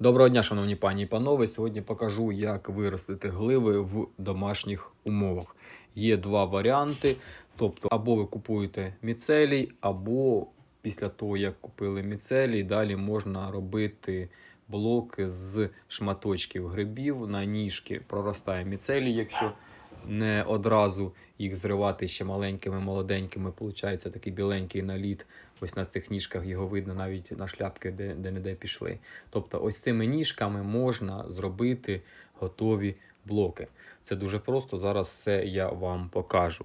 Доброго дня, шановні пані і панове. Сьогодні покажу, як виростити гливи в домашніх умовах. Є два варіанти. Тобто, або ви купуєте міцелій, або після того, як купили міцелій, далі можна робити блоки з шматочків грибів. На ніжки проростає міцелій, якщо не одразу їх зривати ще маленькими, молоденькими. Получається такий біленький наліт. Ось на цих ніжках його видно навіть на шляпки, де, де не де пішли. Тобто, ось цими ніжками можна зробити готові блоки. Це дуже просто. Зараз все я вам покажу.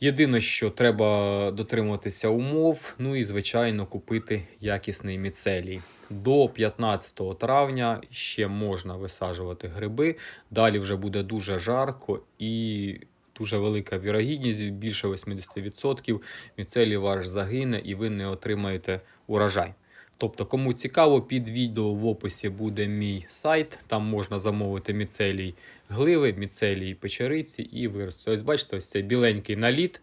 Єдине, що треба дотримуватися умов, ну і, звичайно, купити якісний міцелій. До 15 травня ще можна висаджувати гриби. Далі вже буде дуже жарко і дуже велика вірогідність, більше 80%. Міцелій ваш загине і ви не отримаєте урожай. Тобто, кому цікаво, під відео в описі буде мій сайт. Там можна замовити міцелій гливи, міцелій печериці і вирости. Ось бачите, ось цей біленький наліт.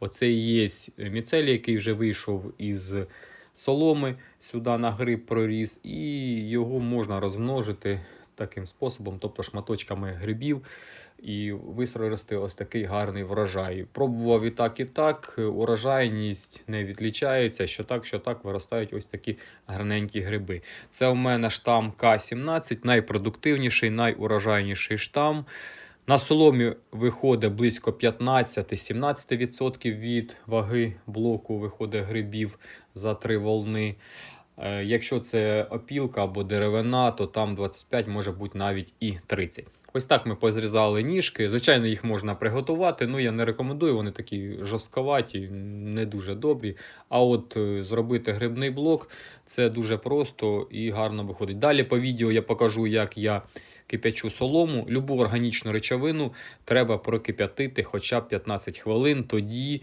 Оце і є міцелій, який вже вийшов із соломи сюди на гриб проріс, і його можна розмножити таким способом, тобто шматочками грибів. І вирости ось такий гарний врожай. Пробував і так, і так. Урожайність не відлічається. Що так, що так виростають ось такі гарненькі гриби. Це у мене штам К-17, найпродуктивніший, найурожайніший штам. На соломі виходить близько 15-17% від ваги блоку виходить грибів за три волни. Е, Якщо це опілка або деревина, то там 25, може бути навіть і 30. Ось так ми позрізали ніжки. Звичайно, їх можна приготувати. Ну я не рекомендую, вони такі жорстковаті, не дуже добрі. А от е, зробити грибний блок це дуже просто і гарно виходить. Далі по відео я покажу, як я кип'ячу солому. Любу органічну речовину треба прокип'ятити хоча б 15 хвилин. Тоді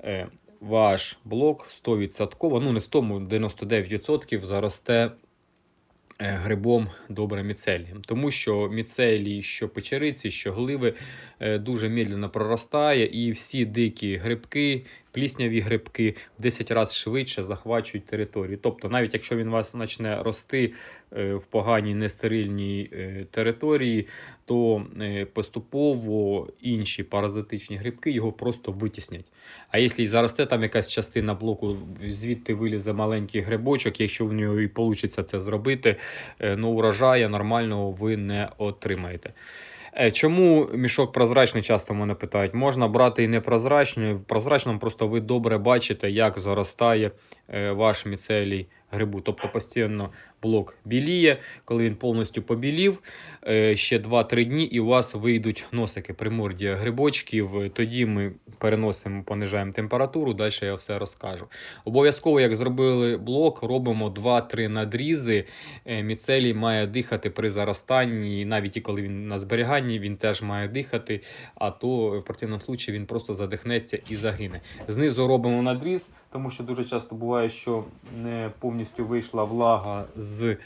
е, ваш блок 100%, ну не 100, 99% заросте е, грибом добре міцелієм. Тому що міцелій, що печериці, що гливи е, дуже медленно проростає, і всі дикі грибки, плісняві грибки в 10 разів швидше захвачують територію. Тобто, навіть якщо він у вас почне рости в поганій нестерильній е, території, то е, поступово інші паразитичні грибки його просто витіснять. А якщо і заросте там якась частина блоку, звідти вилізе маленький грибочок, якщо в нього і вийде це зробити, е, ну урожаю нормального ви не отримаєте. Е, Чому мішок прозрачний, часто мене питають. Можна брати і непрозрачний. В прозрачному просто ви добре бачите, як заростає е, ваш міцелій грибу. Тобто постійно блок біліє, коли він повністю побілів, е, ще 2-3 дні, і у вас вийдуть носики, примордія грибочків. Тоді ми переносимо, понижаємо температуру, далі я все розкажу. Обов'язково, як зробили блок, робимо 2-3 надрізи. Е, Міцелій має дихати при заростанні, навіть і коли він на зберіганні, він теж має дихати, а то в противному випадку він просто задихнеться і загине. Знизу робимо надріз, тому що дуже часто буває, що не повністю вийшла влага з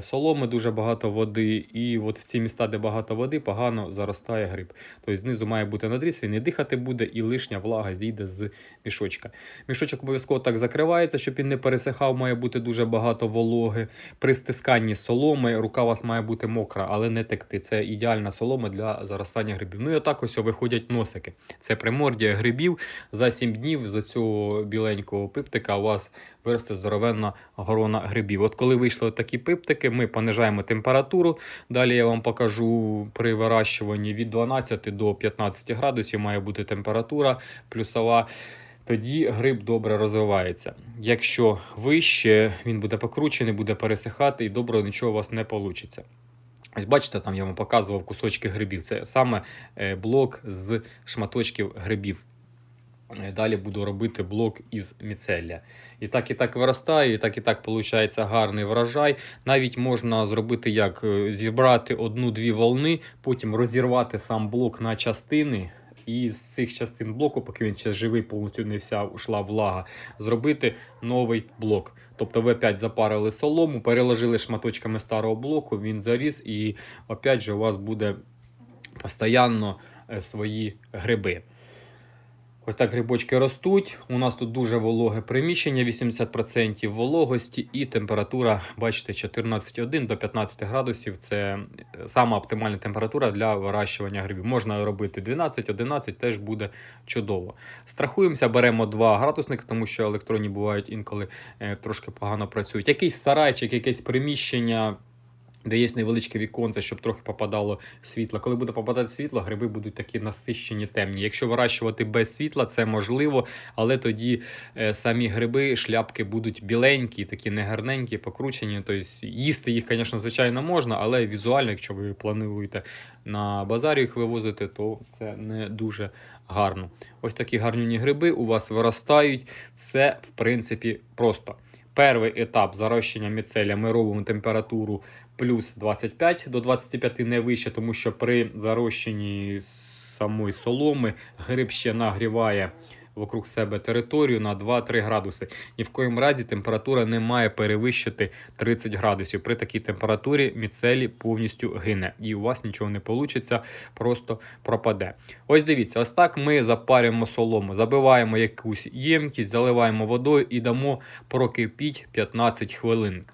соломи, дуже багато води, і от в ці міста, де багато води, погано заростає гриб. Тобто знизу має бути надріз, він не дихати буде, і лишня влага зійде з мішочка. Мішочок обов'язково так закривається, щоб він не пересихав, має бути дуже багато вологи. При стисканні соломи рука у вас має бути мокра, але не текти. Це ідеальна солома для заростання грибів. Ну і отак ось виходять носики. Це примордія грибів. За 7 днів з цього біленького пиптика у вас виросте здоровенна горона грибів. От коли вийшли такі пиптики, ми понижаємо температуру. Далі я вам покажу при вирощуванні від 12 до 15 градусів має бути температура плюсова. Тоді гриб добре розвивається. Якщо вище, він буде покручений, буде пересихати і добре нічого у вас не вийде. Ось бачите, там я вам показував кусочки грибів. Це саме е, блок з шматочків грибів. Е, Далі буду робити блок із міцелля. І так, і так виростає, і так, і так виходить гарний врожай. Навіть можна зробити як е, зібрати одну-дві волни, потім розірвати сам блок на частини. І з цих частин блоку, поки він ще живий, повністю не вся ушла влага, зробити новий блок. Тобто ви опять запарили солому, переложили шматочками старого блоку, він заріс, і опять же у вас буде постійно е, свої гриби. Ось так грибочки ростуть. У нас тут дуже вологе приміщення, 80% вологості і температура, бачите, 14,1 до 15 градусів. Це сама оптимальна температура для вирощування грибів. Можна робити 12-11, теж буде чудово. Страхуємося, беремо 2 градусники, тому що електронні бувають інколи е, трошки погано працюють. Якийсь сарайчик, якесь приміщення. Де є невеличке віконце, щоб трохи попадало світло. Коли буде попадати світло, гриби будуть такі насищені, темні. Якщо вирощувати без світла, це можливо, але тоді е, самі гриби, шляпки будуть біленькі, такі негарненькі, покручені. Тобто їсти їх, звісно, звичайно, можна, але візуально, якщо ви плануєте на базарі їх вивозити, то це не дуже гарно. Ось такі гарнюні гриби у вас виростають. Все, в принципі, просто. Перший етап зарощення міцелія ми робимо температуру плюс 25 до 25 не вище, тому що при зарощенні самої соломи гриб ще нагріває вокруг себе територію на 2-3 градуси. Ні в коїм разі температура не має перевищити 30 градусів. При такій температурі міцелій повністю гине. І у вас нічого не вийде, просто пропаде. Ось дивіться, ось так ми запарюємо солому, забиваємо якусь ємкість, заливаємо водою і дамо прокипіть 15 хвилин.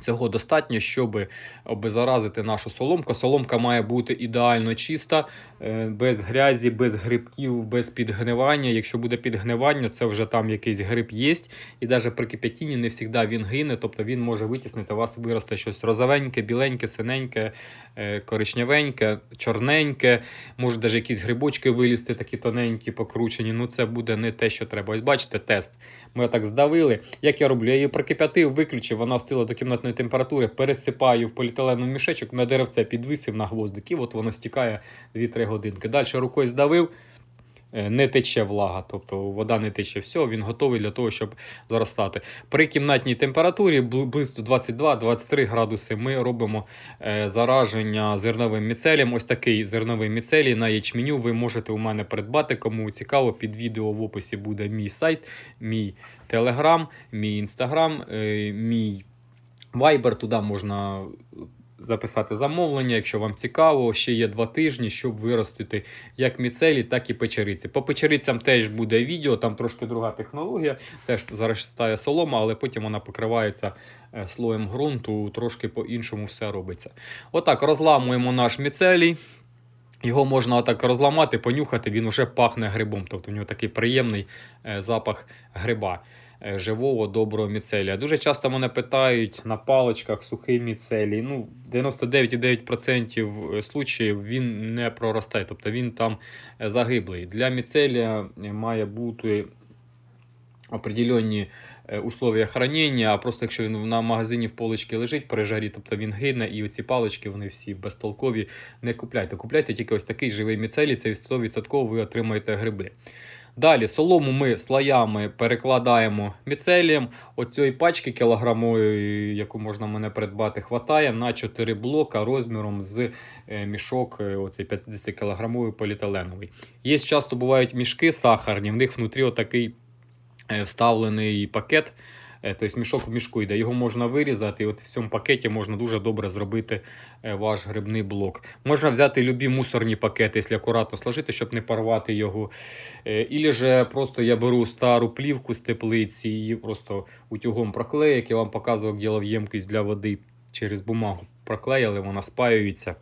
Цього достатньо, щоб обеззаразити нашу соломку. Соломка має бути ідеально чиста, е, без грязі, без грибків, без підгнивання. Якщо буде підгнивання, це вже там якийсь гриб є. І навіть при кипятінні не завжди він гине, тобто він може витіснити, у вас виросте щось розовеньке, біленьке, синеньке, е, коричневеньке, чорненьке. Можуть навіть якісь грибочки вилізти, такі тоненькі, покручені. Ну це буде не те, що треба. Ось бачите, тест. Ми так здавили. Як я роблю? Я її прокип'ятив, виключив, вона остила до кімнатної температури, пересипаю в поліетиленовий мішечок на деревце, підвисив на гвоздик, і от воно стікає 2-3 годинки. Далі рукою здавив. е, Не тече влага, тобто вода не тече. Все, він готовий для того, щоб заростати. При кімнатній температурі бл- близько 22-23 градуси ми робимо е, зараження зерновим міцелієм. Ось такий зерновий міцелій на ячменю ви можете у мене придбати. Кому цікаво, під відео в описі буде мій сайт, мій телеграм, мій інстаграм, е, мій Viber, туди можна записати замовлення, якщо вам цікаво. Ще є два тижні, щоб виростити як міцелі, так і печериці. По печерицям теж буде відео, там трошки друга технологія. Теж заростає солома, але потім вона покривається е, слоєм ґрунту, трошки по-іншому все робиться. Отак, розламуємо наш міцелій. Його можна отак розламати, понюхати, він вже пахне грибом. Тобто у нього такий приємний е, запах гриба живого, доброго міцелія. Дуже часто мене питають на паличках сухий міцелій. Ну, 99,9% случаїв він не проростає, тобто він там е, загиблий. Для міцелія е, має бути определенні е, условия хранення, а просто якщо він на магазині в поличці лежить при жарі, тобто він гине, і оці палички вони всі безтолкові. Не купляйте. Купляйте тільки ось такий живий міцелій, це 100% ви отримаєте гриби. Далі солому ми слоями перекладаємо міцелієм. Оцієї пачки кілограмової, яку можна мене придбати, хватає на 4 блока розміром з е, мішок е, оцей 50 кілограмовий поліетиленовий. Є часто бувають мішки сахарні, в них внутрі отакий е, вставлений пакет. Тобто мішок в мішку йде, його можна вирізати, і от в цьому пакеті можна дуже добре зробити е, ваш грибний блок. Можна взяти любі мусорні пакети, якщо акуратно сложити, щоб не порвати його. Е, Ілі же просто я беру стару плівку з теплиці, її просто утюгом проклею, як я вам показував, як ділав ємкість для води через бумагу. Проклеїли, вона спаюється.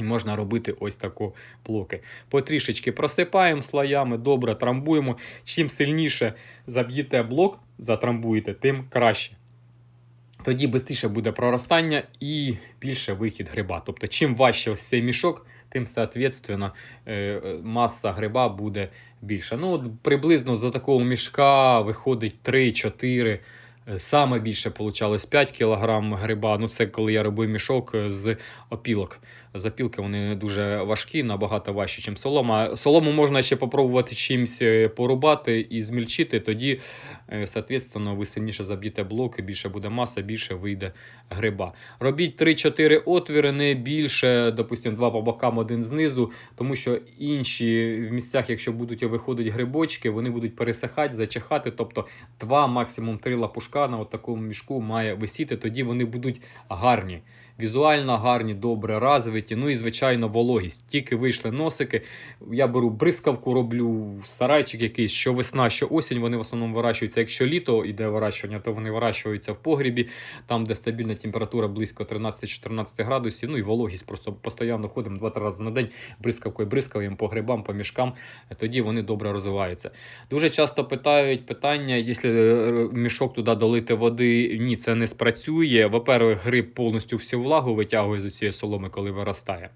І можна робити ось такі блоки. Потрішечки просипаємо слоями, добре трамбуємо. Чим сильніше заб'єте блок, затрамбуєте, тим краще. Тоді швидше буде проростання і більше вихід гриба. Тобто, чим важче ось цей мішок, тим, соответственно, е, е, маса гриба буде більша. Ну, от приблизно за такого мішка виходить 3-4. Е, Саме більше получалось 5 кг гриба. Ну, це коли я робив мішок е, з опілок. Запілки вони дуже важкі, набагато важчі, ніж солома. Солому можна ще попробувати чимось е, порубати і змільчити, тоді, соответственно, ви сильніше заб'єте блоки, більше буде маса, більше вийде гриба. Робіть 3-4 отвіри, не більше, допустимо, два по бокам, один знизу, тому що інші в місцях, якщо будуть виходити грибочки, вони будуть пересихати, зачихати. Тобто два, максимум три лапушка на от такому мішку має висіти, тоді вони будуть гарні. Візуально гарні, добре розвиті. Ну і звичайно, вологість. Тільки вийшли носики. Я беру бризкавку, роблю сарайчик якийсь, що весна, що осінь. Вони в основному вирощуються. Якщо літо йде вирощування, то вони вирощуються в погрібі, там, де стабільна температура близько 13-14 градусів. Ну і вологість. Просто постійно ходимо два-три рази на день, бризкавкою бризкаємо по грибам, по мішкам. Тоді вони добре розвиваються. Дуже часто питають питання, якщо е, мішок туди долити води, ні, це не спрацює. Во-первых, гриб повністю всю влагу витягує з цієї соломи, коли виростає.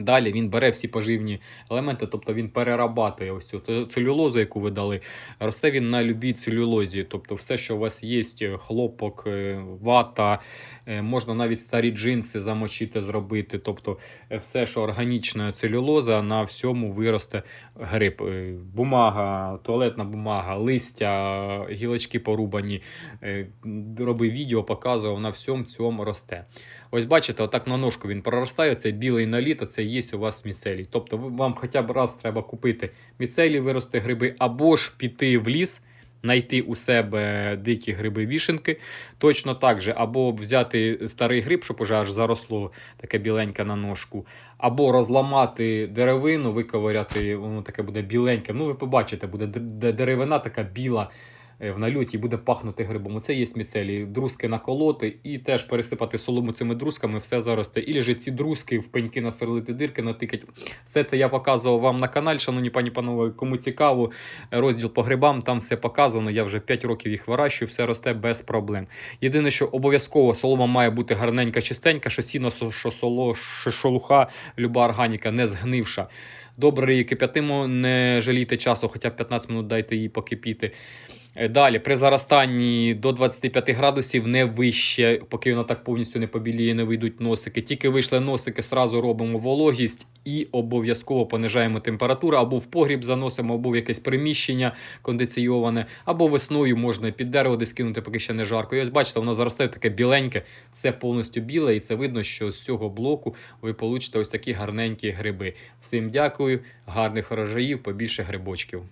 Далі він бере всі поживні елементи, тобто він перерабатує ось цю целюлозу, яку ви дали. Росте він на любій целюлозі, тобто все, що у вас є, хлопок, е, вата, е, можна навіть старі джинси замочити, зробити. Тобто е, все, що органічна целюлоза, на всьому виросте гриб. Бумага, туалетна бумага, листя, гілочки порубані. Робив відео, показував, на всьому цьому росте. Ось бачите, отак на ножку він проростає, цей білий наліт, це є у вас міцелій. Тобто вам хоча б раз треба купити міцелій, вирости гриби, або ж піти в ліс, знайти у себе дикі гриби вішенки. Точно так же, або взяти старий гриб, щоб уже аж заросло таке біленьке на ножку, або розламати деревину, виковиряти, воно таке буде біленьке. Ну, ви побачите, буде деревина така біла в нальоті буде пахнути грибом. Оце є міцелій. Друзки наколоти і теж пересипати солому цими друзками, все заросте. І же ці друзки в пеньки насверлити дирки, натикать. Все це я показував вам на каналі, шановні пані панове. Кому цікаво, розділ по грибам, там все показано. Я вже 5 років їх вирощую, все росте без проблем. Єдине, що обов'язково солома має бути гарненька, чистенька, що сіно, що- соло, що шолуха, люба органіка не згнивша. Добре її кип'ятимо, не жалійте часу, хоча б 15 минут дайте їй покипіти. Е, Далі, при заростанні до 25 градусів, не вище, поки воно так повністю не побіліє, не вийдуть носики. Тільки вийшли носики, сразу робимо вологість і обов'язково понижаємо температуру, або в погріб заносимо, або в якесь приміщення кондиційоване, або весною можна під дерево десь кинути, поки ще не жарко. І ось бачите, воно заростає таке біленьке, це повністю біле, і це видно, що з цього блоку ви получите ось такі гарненькі гриби. Всім дякую, гарних врожаїв, побільше грибочків.